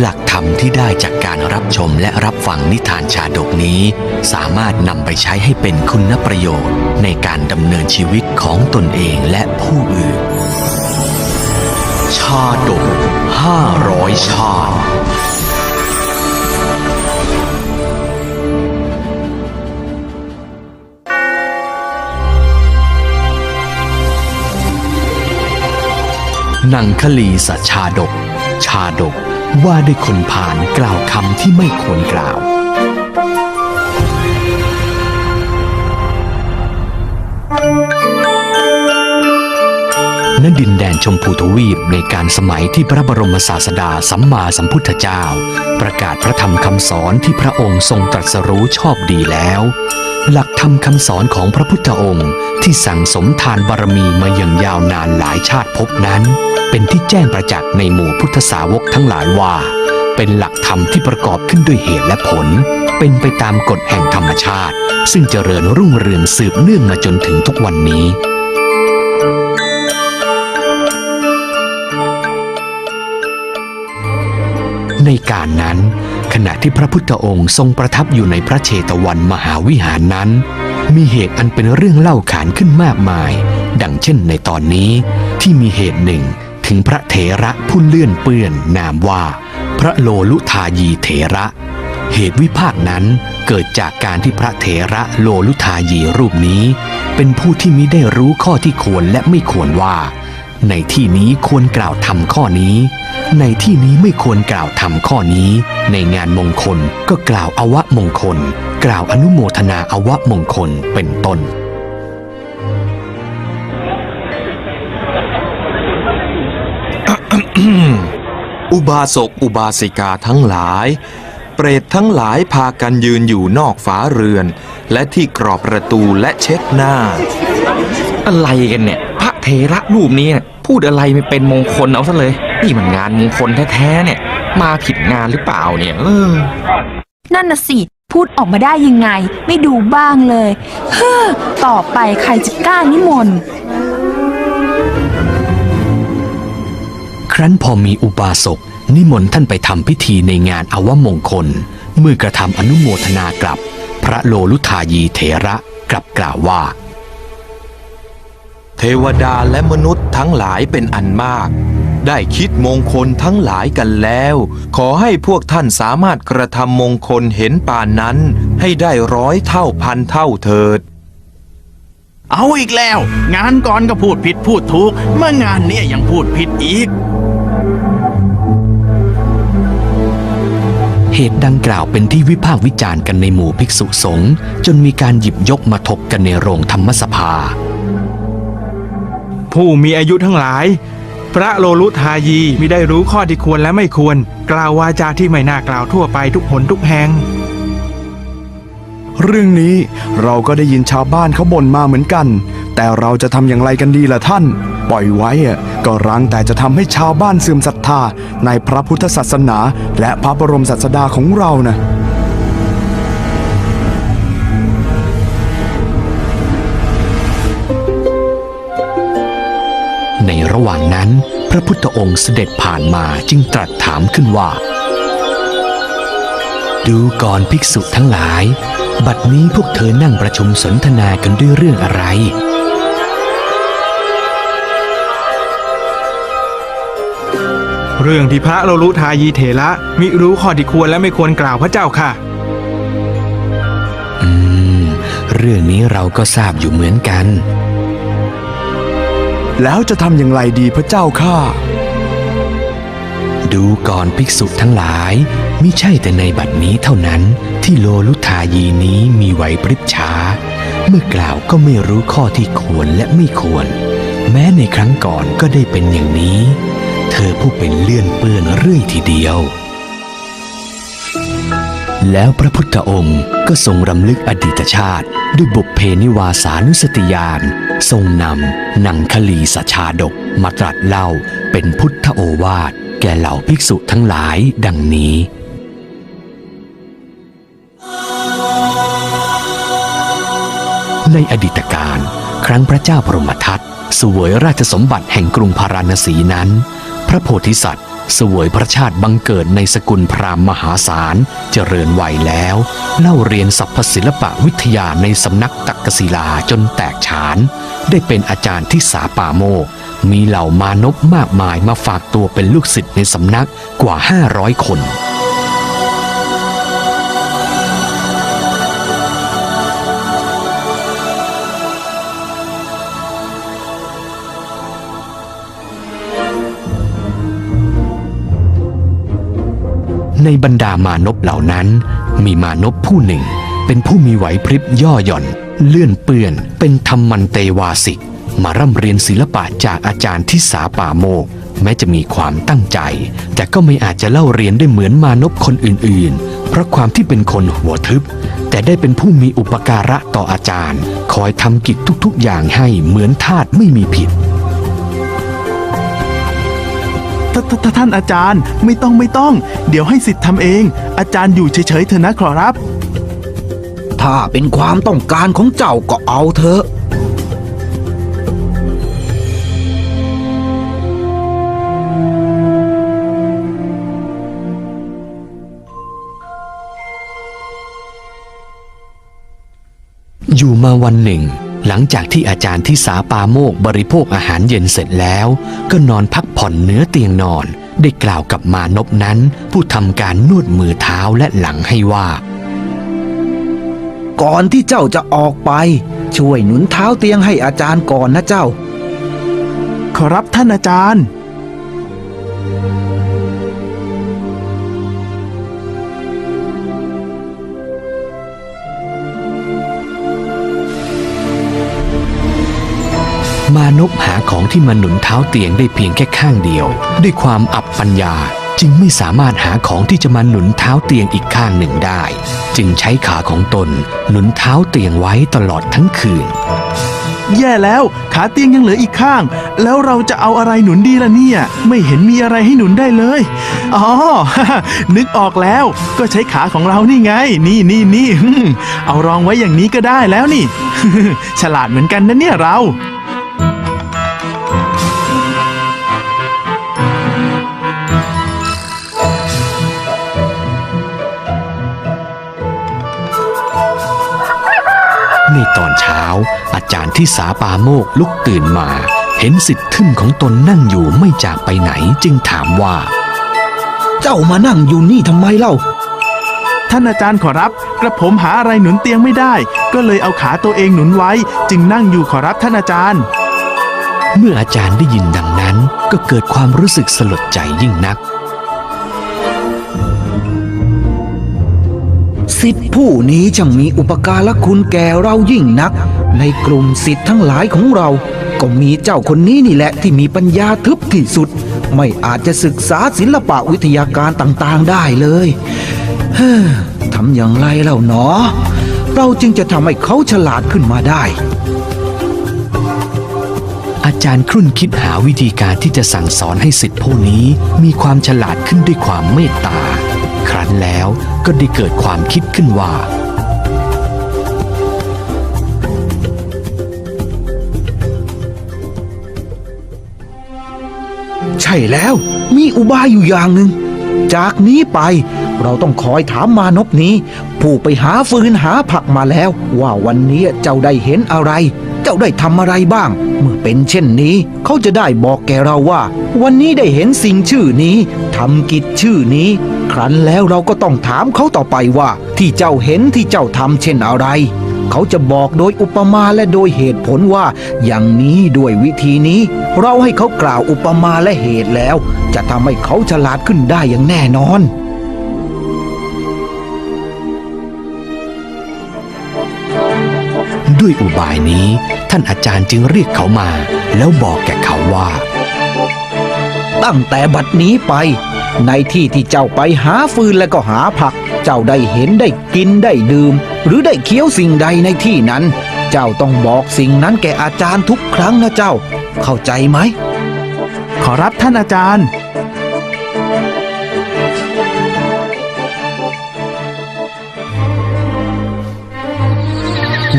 หลักธรรมที่ได้จากการรับชมและรับฟังนิทานชาดกนี้ สามารถนำไปใช้ให้เป็นคุณประโยชน์ ในการดำเนินชีวิตของตนเองและผู้อื่น ชาดกห้าร้อยชาตินังคลีสัชาดก ชาดก ว่าด้วยคนผ่านกล่าวคำที่ไม่ควรกล่าว ณ ดินแดนชมพูทวีปในการสมัยที่พระบรมศาสดาสัมมาสัมพุทธเจ้า ประกาศพระธรรมคำสอนที่พระองค์ทรงตรัสรู้ชอบดีแล้ว หลักธรรมคำสอนของพระพุทธองค์ที่สั่งสมทานบารมีมาอย่างยาวนานหลายชาติภพนั้น เป็นที่แจ้งประจักษ์ในหมู่พุทธสาวกทั้งหลายว่า เป็นหลักธรรมที่ประกอบขึ้นด้วยเหตุและผล เป็นไปตามกฎแห่งธรรมชาติ ซึ่งเจริญรุ่งเรืองสืบเนื่องมาจนถึงทุกวันนี้ ในการนั้น ขณะที่พระพุทธองค์ทรงประทับอยู่ในพระเชตวันมหาวิหารนั้น มีเหตุอันเป็นเรื่องเล่าขานขึ้นมากมาย ดังเช่นในตอนนี้ที่มีเหตุหนึ่งถึงพระเถระผู้เลื่อนเปื้อนนามว่า พระโลลุทายีเถระ เหตุวิพากษ์นั้นเกิดจากการที่พระเถระโลลุทายีรูปนี้ เป็นผู้ที่มิได้รู้ข้อที่ควรและไม่ควรว่า ในที่นี้ควรกล่าวทำข้อนี้ ในที่นี้ไม่ควรกล่าวทำข้อนี้ ในงานมงคลก็กล่าวอวะมงคล กล่าวอนุโมทนาอวะมงคลเป็นต้น อุบาสกอุบาสิกาทั้งหลาย เปรตทั้งหลายพากันยืนอยู่นอกฝาเรือน และที่กรอบประตูและเช็ดหน้า อะไรกันเนี่ยพระ เถระรูปนี้เนี่ยพูดอะไรไม่เป็นมงคลเอาซะเลย นี่มันงานมงคลแท้ๆเนี่ย มาผิดงานหรือเปล่าเนี่ยเออนั่นน่ะสิ พูดออกมาได้ยังไง ไม่ดูบ้างเลย เฮ้อ ต่อไปใครจะกล้านิมนต์ครั้นพอมีอุบาสกนิมนต์ท่านไปทำพิธีในงานอวมงคล เมื่อกระทำอนุโมทนากลับ พระโลลุทายีเถระกลับกล่าวว่าเท วดาและมนุษย์ทั้งหลายเป็นอันมาก ได้คิดมงคลทั้งหลายกันแล้ว ขอให้พวกท่านสามารถกระทำมงคลเห็นป่านนั้น ให้ได้ร้อยเท่าพันเท่าเถิด เอาอีกแล้ว งานก่อนก็พูดผิดพูดถูกเมื่องานเนี้ยยังพูดผิดอีก เหตุดังกล่าวเป็นที่วิพากษ์วิจารณ์กันในหมู่ภิกษุสงฆ์จนมีการหยิบยกมาถกกันในโรงธรรมสภา ผู้มีอายุทั้งหลาย พระโลลุทายีมิได้รู้ข้อที่ควรและไม่ควร กล่าววาจาที่ไม่น่ากล่าวทั่วไปทุกหนทุกแห่งเรื่องนี้เราก็ได้ยินชาวบ้านเขาบ่นมาเหมือนกัน แต่เราจะทำอย่างไรกันดีล่ะท่าน ปล่อยไว้อะก็รังแต่จะทำให้ชาวบ้านเสื่อมศรัทธาในพระพุทธศาสนา และพระบรมศาสดาของเรานะ ระหว่างนั้น พระพุทธองค์เสด็จผ่านมาจึงตรัสถามขึ้นว่า ดูก่อนภิกษุทั้งหลาย บัดนี้พวกเธอนั่งประชุมสนทนากันด้วยเรื่องอะไร เรื่องที่พระโลลุทายีเถระมิรู้ข้อที่ควรและไม่ควรกล่าวพระเจ้าค่ะ อืม เรื่องนี้เราก็ทราบอยู่เหมือนกัน แล้วจะทำอย่างไรดีพระเจ้าข้าดูก่อนภิกษุทั้งหลายมิใช่แต่ในบัดนี้เท่านั้นที่โลลุทายีนี้มีไหวพริบช้า เมื่อกล่าวก็ไม่รู้ข้อที่ควรและไม่ควร แม้ในครั้งก่อนก็ได้เป็นอย่างนี้ เธอผู้เป็นเลื่อนเปื้อนเรื่อยทีเดียว แล้วพระพุทธองค์ก็ทรงรำลึกอดีตชาติ ด้วยบุพเพนิวาสานุสติญาณทรงนำหนังคลีสชาดกมาตรัสเล่าเป็นพุทธโอวาท แก่เหล่าภิกษุทั้งหลายดังนี้ในอดีตการ ครั้งพระเจ้าพรหมทัตสวยราชสมบัติแห่งกรุงพาราณสีนั้น พระโพธิสัตว์ สวยพระชาติบังเกิดในสกุลพราหมณ์มหาศาลเจริญวัยแล้ว เล่าเรียนสรรพศิลปะวิทยาในสำนักตักกศิลาจนแตกฉาน ได้เป็นอาจารย์ที่สาป่าโมก มีเหล่ามานพมากมายมาฝากตัวเป็นลูกศิษย์ในสำนักกว่า 500 คน ในบรรดามานพเหล่านั้น มีมานพผู้หนึ่ง เป็นผู้มีไหวพริบย่อหย่อน เลื่อนเปื้อนเป็นธรรมันเตวาสิก มาร่ำเรียนศิลปะจากอาจารย์ที่สาป่าโมก แม้จะมีความตั้งใจ แต่ก็ไม่อาจจะเล่าเรียนได้เหมือนมานพคนอื่นๆ เพราะความที่เป็นคนหัวทึบ แต่ได้เป็นผู้มีอุปการะต่ออาจารย์ คอยทำกิจทุกๆอย่างให้เหมือนทาสไม่มีผิด ทททท่านอาจารย์ไม่ต้องไม่ต้อง เดี๋ยวให้สิทธิ์ทำเอง อาจารย์อยู่เฉยๆเถอะนะขอรับ ถ้าเป็นความต้องการของเจ้าก็เอาเถอะอยู่มาวันหนึ่ง หลังจากที่อาจารย์ที่สาปาโมกบริโภคอาหารเย็นเสร็จแล้ว ก็นอนพักผ่อนเหนือเตียงนอน ได้กล่าวกับมานพนั้น ผู้ทำการนวดมือเท้าและหลังให้ว่า ก่อนที่เจ้าจะออกไป ช่วยหนุนเท้าเตียงให้อาจารย์ก่อนนะเจ้า ขอรับท่านอาจารย์ ของที่มาหนุนเท้าเตียงได้เพียงแค่ข้างเดียว ด้วยความอับปัญญาจึงไม่สามารถหาของที่จะมาหนุนเท้าเตียงอีกข้างหนึ่งได้ จึงใช้ขาของตนหนุนเท้าเตียงไว้ตลอดทั้งคืน แย่แล้วขาเตียงยังเหลืออีกข้าง แล้วเราจะเอาอะไรหนุนดีล่ะเนี่ย ไม่เห็นมีอะไรให้หนุนได้เลย อ๋อ นึกออกแล้วก็ใช้ขาของเรานี่ไง นี่นี่นี่เอารองไว้อย่างนี้ก็ได้แล้วนี่ ฉลาดเหมือนกันนะเนี่ยเรา ตอนเช้า อาจารย์ที่สาปาโมกลุกตื่นมา เห็นสิทธิ์ทึ่งของตนนั่งอยู่ไม่จากไปไหนจึงถามว่า เจ้ามานั่งอยู่นี่ทำไมเล่า ท่านอาจารย์ขอรับ กระผมหาอะไรหนุนเตียงไม่ได้ ก็เลยเอาขาตัวเองหนุนไว้ จึงนั่งอยู่ขอรับท่านอาจารย์ เมื่ออาจารย์ได้ยินดังนั้นก็เกิดความรู้สึกสลดใจยิ่งนัก สิทธิผู้นี้ช่างมีอุปการะคุณแก่เรายิ่งนัก ในกลุ่มสิทธิ์ทั้งหลายของเรา ก็มีเจ้าคนนี้นี่แหละที่มีปัญญาทึบที่สุด ไม่อาจจะศึกษาศิลปะวิทยาการต่างๆได้เลยเฮ้อทำอย่างไรเล่าหนอเราจึงจะทำให้เขาฉลาดขึ้นมาได้ อาจารย์ครุ่นคิดหาวิธีการที่จะสั่งสอนให้สิทธิผู้นี้มีความฉลาดขึ้นด้วยความเมตตา ครั้นแล้วก็ได้เกิดความคิดขึ้นว่า ใช่แล้วมีอุบายอยู่อย่างหนึ่ง จากนี้ไปเราต้องคอยถามมานพนี้ ผู้ไปหาฟืนหาผักมาแล้ว ว่าวันนี้เจ้าได้เห็นอะไร เจ้าได้ทำอะไรบ้าง เมื่อเป็นเช่นนี้ เขาจะได้บอกแกเราว่า วันนี้ได้เห็นสิ่งชื่อนี้ทำกิจชื่อนี้ ครั้นแล้วเราก็ต้องถามเขาต่อไปว่า ที่เจ้าเห็นที่เจ้าทำเช่นอะไร เขาจะบอกโดยอุปมาและโดยเหตุผลว่า อย่างนี้ด้วยวิธีนี้ เราให้เขากล่าวอุปมาและเหตุแล้ว จะทำให้เขาฉลาดขึ้นได้อย่างแน่นอนด้วยอุบายนี้ท่านอาจารย์จึงเรียกเขามา แล้วบอกแก่เขาว่า ตั้งแต่บัดนี้ไป ในที่ที่เจ้าไปหาฟืนและก็หาผัก เจ้าได้เห็นได้กินได้ดื่ม หรือได้เคี้ยวสิ่งใดในที่นั้น เจ้าต้องบอกสิ่งนั้นแก่อาจารย์ทุกครั้งนะเจ้า เข้าใจไหม ขอรับท่านอาจารย์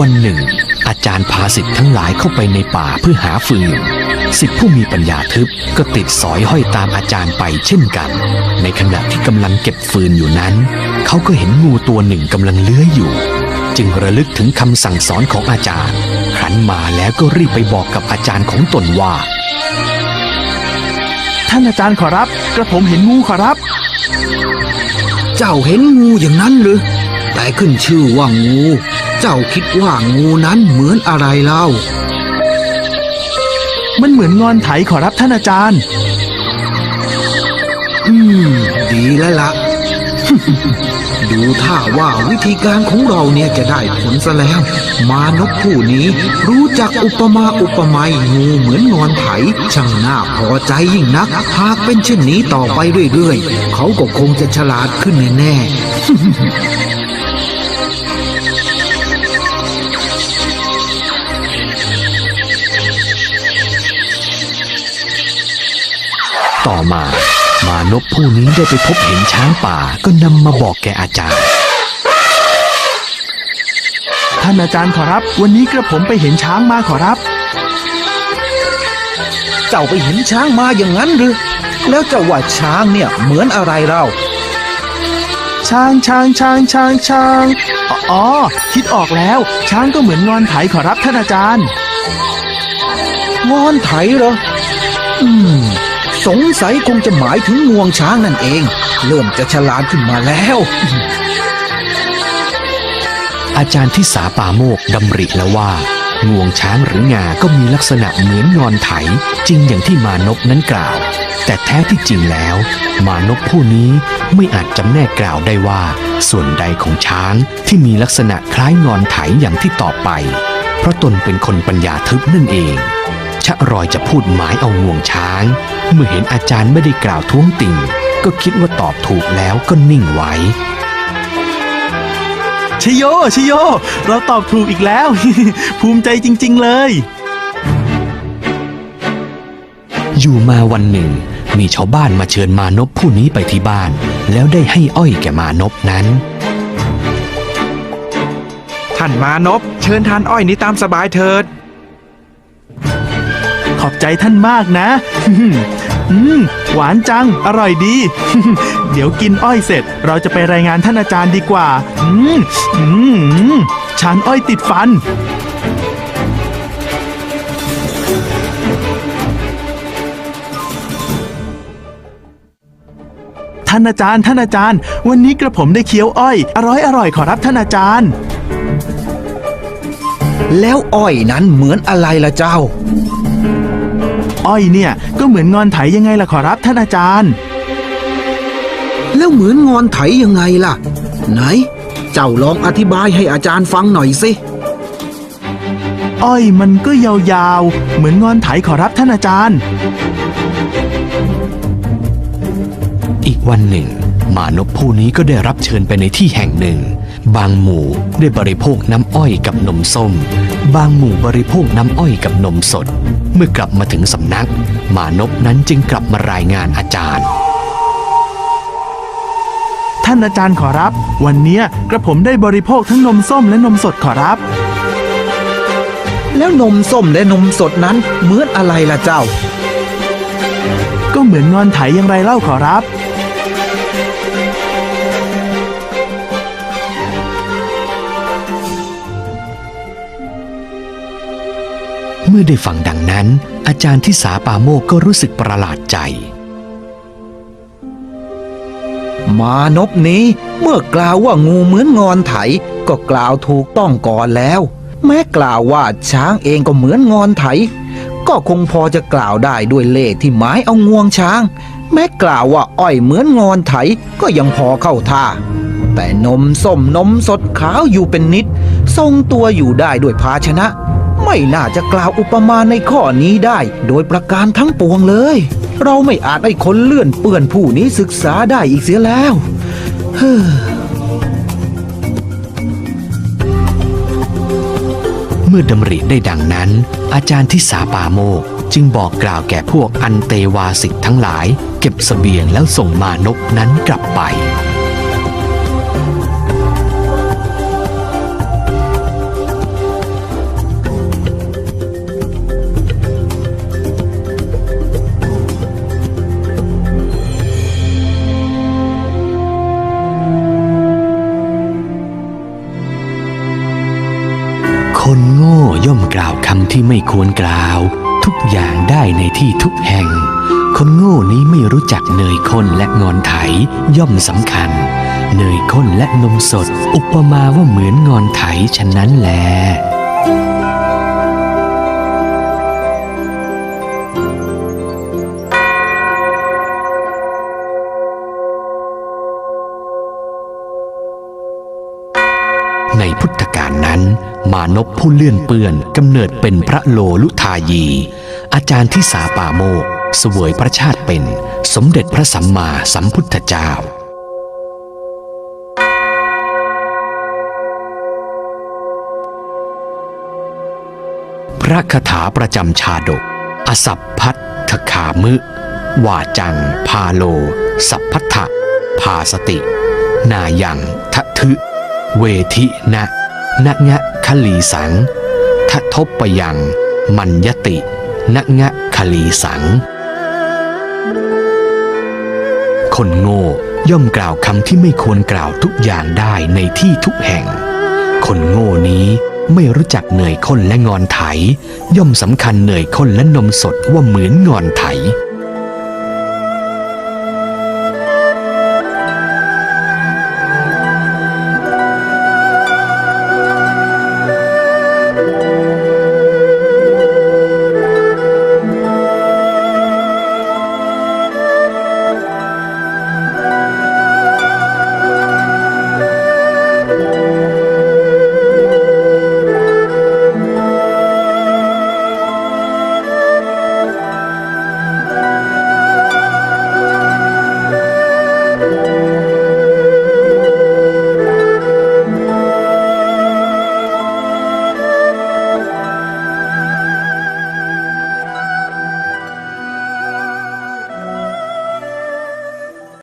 วันหนึ่ง อาจารย์พาสิทธิ์ทั้งหลายเข้าไปในป่าเพื่อหาฟืนสิทธิ์ผู้มีปัญญาทึบก็ติดสอยห้อยตามอาจารย์ไปเช่นกัน ในขณะที่กำลังเก็บฟืนอยู่นั้น เขาก็เห็นงูตัวหนึ่งกำลังเลื้อยอยู่ จึงระลึกถึงคำสั่งสอนของอาจารย์ครั้นมาแล้วก็รีบไปบอกกับอาจารย์ของตนว่า ท่านอาจารย์ขอรับ กระผมเห็นงูขอรับ เจ้าเห็นงูอย่างนั้นหรือแต่ขึ้นชื่อว่างู เจ้าคิดว่างูนั้นเหมือนอะไรเล่า มันเหมือนงอนไถขอรับท่านอาจารย์ อืม ดีแล้วละดูท่าว่าวิธีการของเราเนี่ยจะได้ผลซะแล้ว มานพผู้นี้รู้จักอุปมาอุปไมยงูเหมือนงอนไถช่างน่าพอใจยิ่งนัก หากเป็นเช่นนี้ต่อไปเรื่อยๆ เขาก็คงจะฉลาดขึ้นแน่ๆ ต่อมามานพผู้นี้ได้ไปพบเห็นช้างป่าก็นำมาบอกแกอาจารย์ ท่านอาจารย์ขอรับ วันนี้กระผมไปเห็นช้างมาขอรับ เจ้าไปเห็นช้างมาอย่างนั้นหรือ แล้วเจ้าว่าช้างเนี่ยเหมือนอะไรเล่าช้างช้างช้างช้างช้างอ๋อ คิดออกแล้ว ช้างก็เหมือนงอนไถขอรับท่านอาจารย์ งอนไถเหรอ อืม สงสัยคงจะหมายถึงงวงช้างนั่นเอง เริ่มจะฉลาดขึ้นมาแล้ว อาจารย์ที่สาป่าโมกดำริแล้วว่างวงช้างหรืองาก็มีลักษณะเหมือนงอนไถ จริงอย่างที่มานพนั้นกล่าว แต่แท้ที่จริงแล้ว มานพผู้นี้ไม่อาจจำแนกกล่าวได้ว่า ส่วนใดของช้างที่มีลักษณะคล้ายงอนไถอย่างที่ต่อบไป เพราะตนเป็นคนปัญญาทึบนั่นเอง ชะรอยจะพูดหมายเอางวงช้าง เมื่อเห็นอาจารย์ไม่ได้กล่าวท้วงติ่ง ก็คิดว่าตอบถูกแล้วก็นิ่งไว้ชโยชโย เราตอบถูกอีกแล้ว ภูมิใจจริง ๆ เลย อยู่มาวันหนึ่ง มีชาวบ้านมาเชิญมานพผู้นี้ไปที่บ้าน แล้วได้ให้อ้อยแก่มานพนั้น ท่านมานพเชิญทานอ้อยนี้ตามสบายเถิด ขอบใจท่านมากนะ อืม หวานจัง อร่อยดี เดี๋ยวกินอ้อยเสร็จ เราจะไปรายงานท่านอาจารย์ดีกว่า อืม อืมชานอ้อยติดฟันท่านอาจารย์ท่านอาจารย์ วันนี้กระผมได้เคี้ยวอ้อย อร่อยอร่อยขอรับท่านอาจารย์ แล้วอ้อยนั้นเหมือนอะไรล่ะเจ้า อ้อยเนี่ย ก็เหมือนงอนไถยังไงล่ะขอรับท่านอาจารย์ แล้วเหมือนงอนไถยังไงล่ะ ไหน เจ้าลองอธิบายให้อาจารย์ฟังหน่อยสิอ้อยมันก็ยาวๆ เหมือนงอนไถขอรับท่านอาจารย์ อีกวันหนึ่ง มานพผู้นี้ก็ได้รับเชิญไปในที่แห่งหนึ่ง บางหมู่ได้บริโภคน้ำอ้อยกับนมส้ม บางหมู่บริโภคน้ำอ้อยกับนมสด เมื่อกลับมาถึงสำนัก มานพนั้นจึงกลับมารายงานอาจารย์ ท่านอาจารย์ขอรับ วันเนี้ยกระผมได้บริโภคทั้งนมส้มและนมสดขอรับ แล้วนมส้มและนมสดนั้นเหมือนอะไรล่ะเจ้า ก็เหมือนงอนไถอย่างไรเล่าขอรับ เมื่อได้ฟังดังนั้น อาจารย์ที่สาปาโมกก็รู้สึกประหลาดใจ มานพนี้เมื่อกล่าวว่างูเหมือนงอนไถ ก็กล่าวถูกต้องก่อนแล้ว แม้กล่าวว่าช้างเองก็เหมือนงอนไถ ก็คงพอจะกล่าวได้ด้วยเลขที่หมายเอางวงช้าง แม้กล่าวว่าอ้อยเหมือนงอนไถก็ยังพอเข้าท่าแต่นมส้มนมสดขาวอยู่เป็นนิด ทรงตัวอยู่ได้ด้วยภาชนะ ไม่น่าจะกล่าวอุปมาในข้อนี้ได้ โดยประการทั้งปวงเลย เราไม่อาจให้คนเลื่อนเปื่อนผู้นี้ศึกษาได้อีกเสียแล้วเฮ้อเมื่อดำริได้ดังนั้น อาจารย์ที่สาปาโมกจึงบอกกล่าวแก่พวกอันเตวาสิกทั้งหลาย เก็บเสบียงแล้วส่งมานพนั้นกลับไปำที่ไม่ควรกล่าว ทุกอย่างได้ในที่ทุกแห่ง คนโง่นี้ไม่รู้จักเนยข้นและงอนไถย่อมสำคัญ เนยข้นและนมสด อุปมาว่าเหมือนงอนไถฉะนั้นและ มานพผู้เลื่อนเปื้อนกำเนิดเป็นพระโลลุทายี อาจารย์ที่สาปาโมกเสวยพระชาติเป็นสมเด็จพระสัมมาสัมพุทธเจ้า พระคาถาประจำชาดก อสัพพัทคขามึวาจัง พาโล สัพพัทธพาสติ นายังทะทึ เวทินะ นะงะคลีสังททบปยัง มัญยตินะงะคลีสัง คนโง่ย่อมกล่าวคำที่ไม่ควรกล่าวทุกอย่างได้ในที่ทุกแห่ง คนโง่นี้ไม่รู้จักเหนื่อยข้นและงอนไถ ย่อมสำคัญเหนื่อยข้นและนมสดว่าเหมือนงอนไถ